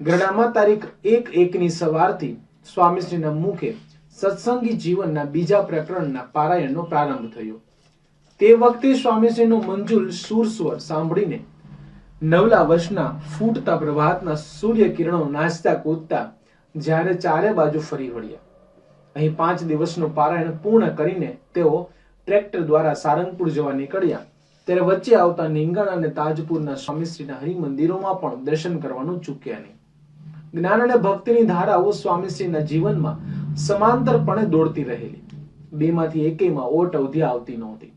ગરડામાં તારીખ એક એકની સવારથી સ્વામીશ્રીના મુખે સત્સંગી જીવનના બીજા પ્રકરણના પારાયણનો પ્રારંભ થયો. તે વખતે સ્વામીશ્રીનું મંજુલ સુર સ્વર સાંભળીને નવલા વર્ષના ફૂટતા પ્રભાતના સૂર્ય કિરણો નાચતા કૂદતા જ્યારે ચારે બાજુ ફરી વળ્યા. અહીં પાંચ દિવસનું પારાયણ પૂર્ણ કરીને તેઓ ટ્રેક્ટર દ્વારા સારંગપુર જવા નીકળ્યા. ત્યારે વચ્ચે આવતા નિંગણ અને તાજપુરના સ્વામીશ્રીના હરિમંદિરોમાં પણ દર્શન કરવાનું ચૂક્યા નહીં. જ્ઞાન અને ભક્તિની ધારાઓ સ્વામીશ્રીના જીવનમાં સમાંતરપણે દોડતી રહેલી. બેમાંથી એકેયમાં ઓટ અવધિ આવતી નહોતી.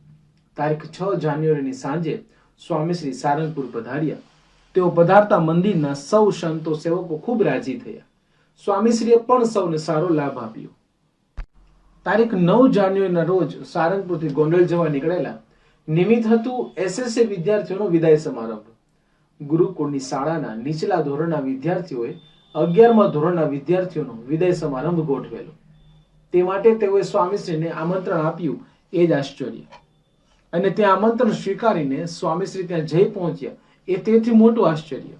તારીખ છ જાન્યુઆરીની સાંજે સ્વામીશ્રી સારંગપુર પધાર્યા. તેઓ પધારતા મંદિરના સૌ સંતો સેવકો ખૂબ રાજી થયા. સ્વામીશ્રીએ પણ સૌને સારો લાભ આપ્યો. તારીખ નવ જાન્યુઆરીના રોજ સારંગપુરથી ગોંડલ જવા નીકળેલા નિમિત્ત હતું એસએસએ વિદ્યાર્થીઓનો વિદાય સમારંભ ગુરુકુળની શાળાના નીચલા ધોરણના વિદ્યાર્થીઓએ અગિયારમા ધોરણના વિદ્યાર્થીઓનો વિદાય સમારંભ ગોઠવેલો. તે માટે તેઓએ સ્વામીશ્રીને આમંત્રણ આપ્યું, એ જ આશ્ચર્ય. અને તે આમંત્રણ સ્વીકારીને સ્વામીશ્રી ત્યાં જઈ પહોંચ્યા, એ તેથી મોટું આશ્ચર્ય.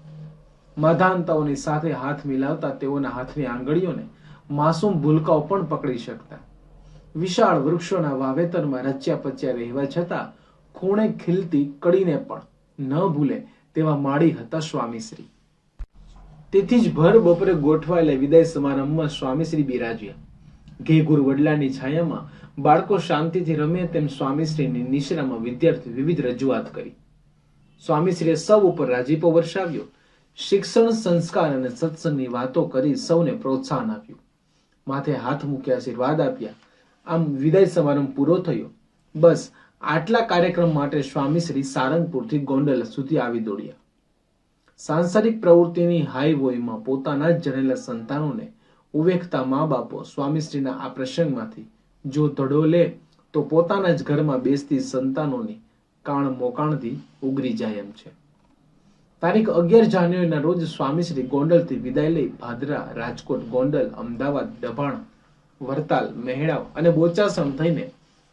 મધાનતાઓની સાથે હાથ મિલાવતા તેઓના હાથની આંગળીઓને માસૂમ ભૂલકાઓ પણ પકડી શકતા. વિશાળ વૃક્ષોના વાવેતરમાં રચ્યા પચ્યા રહેવા છતાં ખૂણે ખીલતી કડીને પણ ન ભૂલે તેવા માળી હતા સ્વામીશ્રી. તેથી જ ભર બપોરે ગોઠવાયેલા વિદાય સમારંભમાં સ્વામીશ્રી બિરાજ્યા. ઘેઘુર વડલાની છાયામાં બાળકો શાંતિથી રમે તેમ સ્વામીશ્રીની નિશ્રામાં વિદ્યાર્થી વિવિધ રજૂઆત કરી. સ્વામીશ્રીએ સૌ ઉપર રાજીપો વર્ષાવ્યો. શિક્ષણ, સંસ્કાર અને સત્સંગની વાતો કરી સૌને પ્રોત્સાહન આપ્યું. માથે હાથ મૂકી આશીર્વાદ આપ્યા. આમ વિદાય સમારંભ પૂરો થયો. બસ આટલા કાર્યક્રમ માટે સ્વામીશ્રી સારંગપુરથી ગોંડલ સુધી આવી દોડ્યા. સાંસારિક પ્રવૃત્તિની હાઈવોયમાં પોતાના જ જનેલા સંતાનોને ઉવેખતા મા બાપો સ્વામીશ્રીના આ પ્રસંગમાંથી જો ધડો લે, તો પોતાના જ ઘરમાં બેસતી સંતાનોની કાણ મોકાણથી ઉગરી જાય એમ છે. તારીખ અગિયાર જાન્યુઆરીના રોજ સ્વામીશ્રી ગોંડલથી વિદાય લઈ ભાદરા, રાજકોટ, ગોંડલ, અમદાવાદ, દભાણ, વરતાલ મહેડાવ અને બોચાસણ થઈને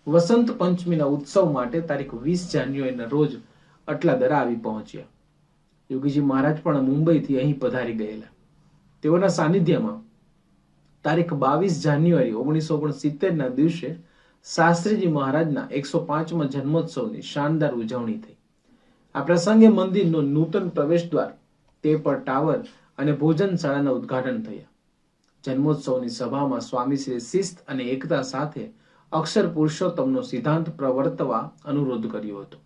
વસંત પંચમીના ઉત્સવ માટે તારીખ વીસ જાન્યુઆરીના રોજ અટલાદરા આવી પહોંચ્યા. યોગીજી મહારાજ પણ મુંબઈથી અહીં પધારી ગયેલા. તેઓના સાનિધ્યમાં તારીખ બાવીસ જાન્યુઆરી ઓગણીસો ઓગણસિત્તેરના દિવસે શાસ્ત્રીજી મહારાજના એકસો પાંચમા જન્મોત્સવની શાનદાર ઉજવણી થઈ. આ પ્રસંગે મંદિરનો નૂતન પ્રવેશ દ્વાર તે પર ટાવર અને ભોજનશાળાના ઉદ્ઘાટન થયા. જન્મોત્સવની સભામાં સ્વામીશ્રીએ શિસ્ત અને એકતા સાથે અક્ષર પુરુષોત્તમનો સિદ્ધાંત પ્રવર્તવા અનુરોધ કર્યો હતો.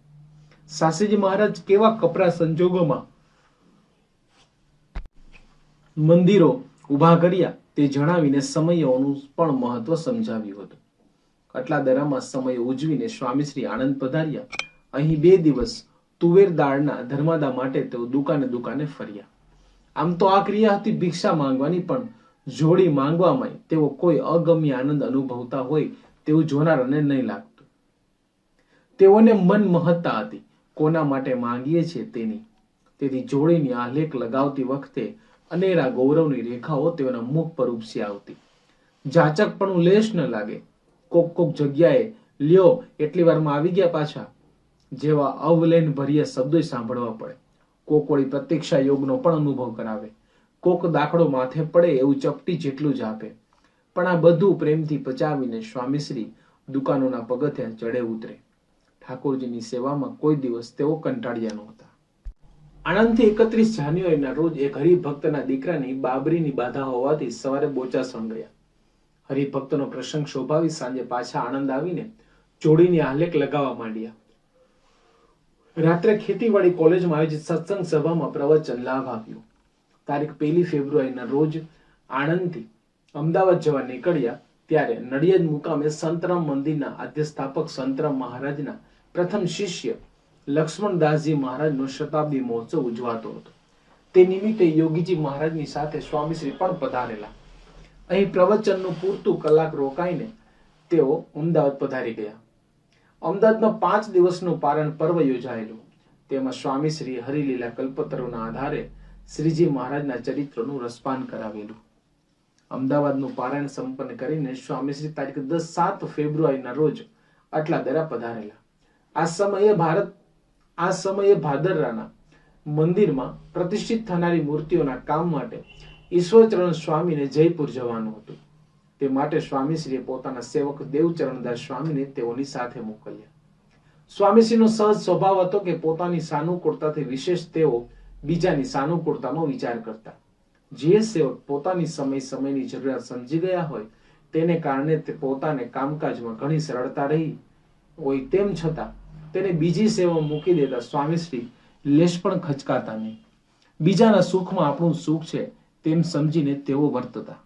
શાસ્ત્રીજી મહારાજ કેવા કપરા સંજોગોમાં મંદિરો ઊભા કર્યા તે જણાવીને સમયોનું પણ મહત્વ સમજાવ્યું હતું. આટલા દરામાં સમય ઉજવીને સ્વામીશ્રી આનંદ પધાર્યા. અહીં બે દિવસ તુવેર ધર્માદા માટે તેઓ દુકાને દુકાને ફર્યા. આમ તો આ ક્રિયા હતી ભિક્ષા માંગવાની, પણ જોડી માંગવામાં તેઓ કોઈ અગમ્ય આનંદ અનુભવતા હોય તેવું જોનારને નહીં લાગતું. તેઓને મન મહત્તા હતી. કોના માટે માંગીએ છીએ તેની? તેથી જોડીની આલેખ લગાવતી વખતે અનેરા ગૌરવની રેખાઓ તેઓના મુખ પર ઉપસી આવતી. જાચક પણ લેશ ન લાગે. કોક કોક જગ્યાએ, લ્યો, એટલી વારમાં આવી ગયા પાછા. જેવા અવલેન ભર્યા શબ્દો સાંભળવા પડે. કોક વળી પ્રતીક્ષા યોગનો પણ અનુભવ કરાવે. કોક દાખલો માથે પડે એવું ચપટી જેટલું જ આપે. પણ આ બધું પ્રેમથી પચાવીને સ્વામીશ્રી દુકાનોના પગથિયા ચડે ઉતરે. ઠાકોરજીની સેવામાં કોઈ દિવસ તેઓ કંટાળ્યા નહોતા. આણંદથી એકત્રીસ જાન્યુઆરીના રોજ એક હરિભક્તના દીકરાની બાબરીની બાધા હોવાથી સવારે બોચાસણ ગયા હરિભક્તનો પ્રસંગ શોભાવી સાંજે પાછા આણંદ આવીને જોડીની આલેખ લગાવવા માંડ્યા. રાત્રે ખેતીવાડી કોલેજમાં આયોજિત સત્સંગ સભામાં પ્રવચન લાભ આપ્યો. તારીખ પહેલી ફેબ્રુઆરીના રોજ આણંદથી અમદાવાદ જવા નીકળ્યા ત્યારે નડિયાદ મુકામે સંતરામ મંદિરના આદ્યસ્થાપક સંતરામ મહારાજના પ્રથમ શિષ્ય લક્ષ્મણદાસજી મહારાજનો શતાબ્દી મહોત્સવ ઉજવાતો હતો. તે નિમિત્તે યોગીજી મહારાજની સાથે સ્વામીશ્રી પણ પધારેલા. અહીં પ્રવચનનું પૂરતું કલાક રોકાઈને તેઓ અમદાવાદ પધારી ગયા. અમદાવાદમાં પાંચ દિવસનું પારણ પર્વ યોજાયેલું. તેમાં સ્વામીશ્રી હરિલીલા કલ્પતરુના આધારે શ્રીજી મહારાજના ચરિત્રનું રસપાન કરાવેલું. અમદાવાદનું પારાયણ સંપન્ન કરીને સ્વામીશ્રી તારીખ દસ સાત ફેબ્રુઆરીના રોજ આટલા દરા પધારેલા. આ સમયે ભારત આ સમયે ભાદરરાના મંદિરમાં પ્રતિષ્ઠિત થનારી મૂર્તિઓના કામ માટે ઈશ્વરચરણ સ્વામીને જયપુર જવાનું હતું. તે માટે સ્વામીશ્રીએ પોતાના સેવક દેવચરણદાસ સ્વામીને તેઓની સાથે મોકલ્યા. સ્વામીશ્રીનો સહજ સ્વભાવ હતો કે પોતાની સાનુકૂળતાથી વિશેષ તેઓ બીજાની સાનુકૂળતાનો વિચાર કરતા. જે સેવક પોતાની સમય સમયની જરૂરિયાત સમજી ગયા હોય, તેને કારણે તે પોતાને કામકાજમાં ઘણી સરળતા રહી હોય તેમ છતાં તેને બીજી સેવા મૂકી દેતા સ્વામીશ્રી લેશ પણ ખચકાતા નહીં. બીજાના સુખમાં આપણું સુખ છે તેમ સમજીને તેઓ વર્તતા.